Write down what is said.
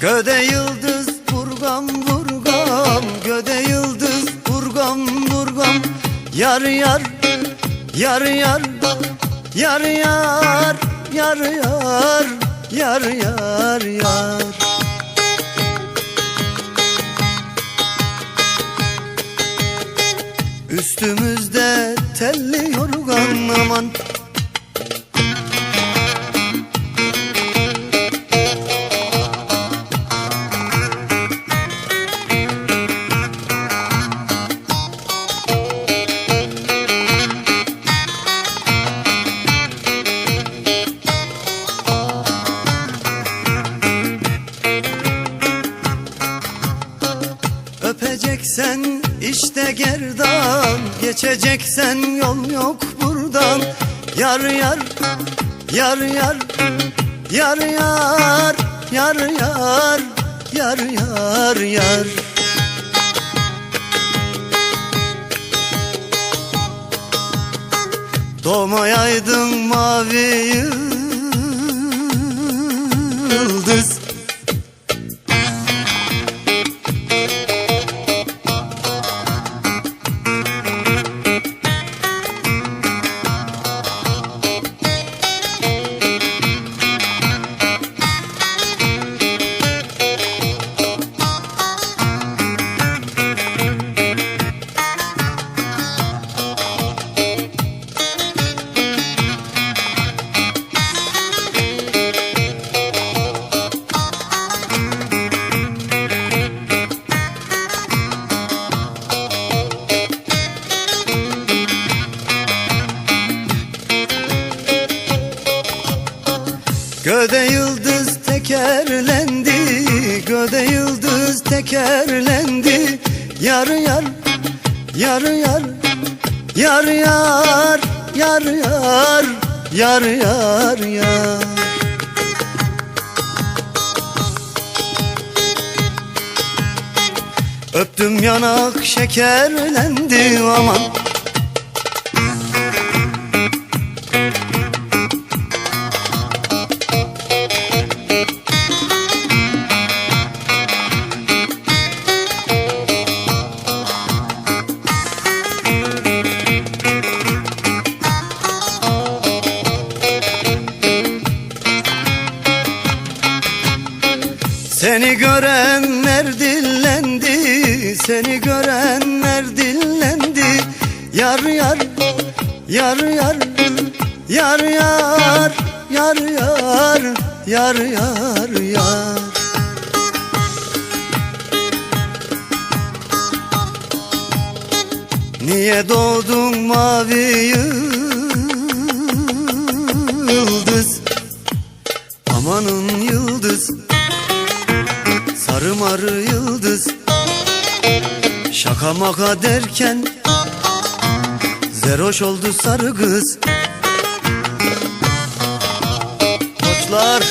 Göde yıldız vurgam vurgam. Göde yıldız vurgam vurgam. Yar yar yar yar. Yar yar yar yar. Yar yar yar. Üstümüzde telli yorgan aman işte gerdan Geçeceksen yol yok buradan. Yar yar Yar yar Yar yar Yar yar Yar yar yar. Doğmayaydın mavi yıldız Göde yıldız tekerlendi Göde yıldız tekerlendi. Yar yar Yar yar Yar yar Yar yar Yar yar yar. Öptüm yanak şekerlendi aman Seni görenler dillendi Seni görenler dillendi. Yar yar Yar yar Yar yar Yar yar Yar yar yar. Niye doğdun mavi yıldız Sarı marı yıldız. Şaka maka derken Zeroş oldu sarı kız. Koçlar